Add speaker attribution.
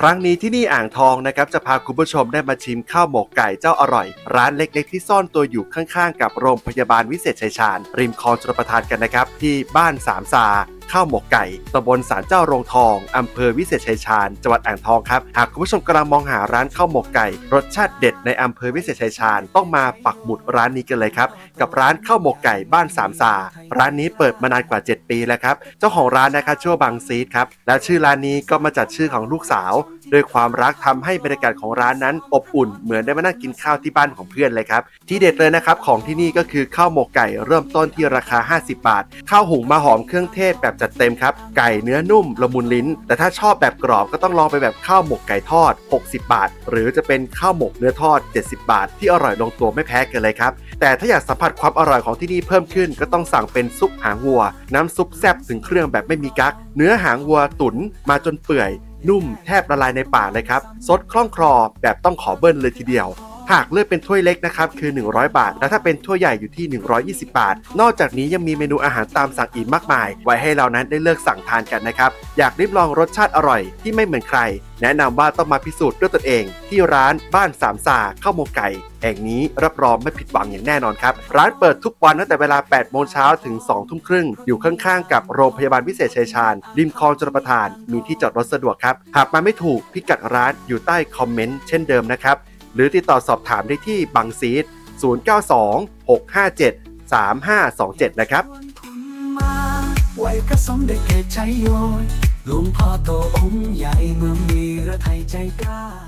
Speaker 1: ครั้งนี้ที่นี่อ่างทองนะครับจะพาคุณผู้ชมได้มาชิมข้าวหมกไก่เจ้าอร่อย ร้านเล็กๆที่ซ่อนตัวอยู่ข้างๆ กับโรงพยาบาลวิเศษชัยชาญ ริมคลองชลประทานกันนะครับที่บ้านสามซา ข้าวหมกไก่ตำบลสารเจ้าโรงทองอำเภอวิเศษชัยชาญจังหวัดอ่างทองครับหากคุณผู้ชมกำลังมองหาร้านข้าวหมกไก่ รสชาติเด็ดในอำเภอวิเศษชัยชาญต้องมาปักหมุดร้านนี้กันเลยครับกับร้านข้าวหมกไก่บ้านสามซาร้านนี้เปิดมานานกว่า 7 ปีแล้วครับเจ้าของร้านนะครับชื่อว่าบังซีดครับและชื่อร้านนี้ก็มาจากชื่อของลูกสาวด้วยความรักทำให้บรรยากาศของร้านนั้น อบอุ่นเหมือนได้มานั่งกินข้าวที่บ้านของเพื่อนเลยครับ ที่เด็ดเลยนะครับของที่นี่ก็คือข้าวหมกไก่เริ่มต้นที่ราคา 50 บาท ข้าวหุงมาหอมเครื่องเทศแบบจัดเต็มครับ ไก่เนื้อนุ่มละมุนลิ้น แต่ถ้าชอบแบบกรอบก็ต้องลองไปแบบข้าวหมกไก่ทอด 60 บาท หรือจะเป็นข้าวหมกเนื้อทอด 70 บาท ที่อร่อยลงตัวไม่แพ้กันเลยครับ แต่ถ้าอยากสัมผัสความอร่อยของที่นี่เพิ่มขึ้น ก็ต้องสั่งเป็นซุปหางวัว น้ำซุปแซ่บถึงเครื่องแบบไม่มีกักเนื้อหางวัวตุ๋นมาจนเปื่อย นุ่มแทบละลายในปากเลยครับซดคล่องคลอแบบต้องขอเบิ้ลเลยทีเดียว หากเลือกเป็นถ้วยเล็กนะครับคือ 100 บาท และถ้าเป็นถ้วยใหญ่อยู่ที่ 120 บาท นอกจากนี้ยังมีเมนูอาหารตามสั่งอีกมากมาย ไว้ให้เรานั้นได้เลือกสั่งทานกันนะครับ อยากริมลองรสชาติอร่อยที่ไม่เหมือนใคร แนะนำว่าต้องมาพิสูจน์ด้วยตนเอง ที่ร้านบ้านสามสาข้าวหมกไก่แห่งนี้รับรองไม่ผิดหวังอย่างแน่นอนครับ ร้านเปิดทุกวันตั้งแต่เวลา 8 โมงเช้าถึง 2 ทุ่มครึ่ง อยู่ข้างๆ กับโรงพยาบาลวิเศษชัยชาญ ริมคลองจรประทาน มีที่จอดรถสะดวกครับ หากมาไม่ถูกพิกัดร้านอยู่ใต้คอมเมนต์เช่นเดิมนะครับ หรือติดต่อสอบถามได้ที่บังซีด092 657 3527 นะครับ
Speaker 2: ไว้กระสมเด็จเกตใจโยนหลวงพ่อโตองค์ใหญ่เมืองมีระไทยใจกล้า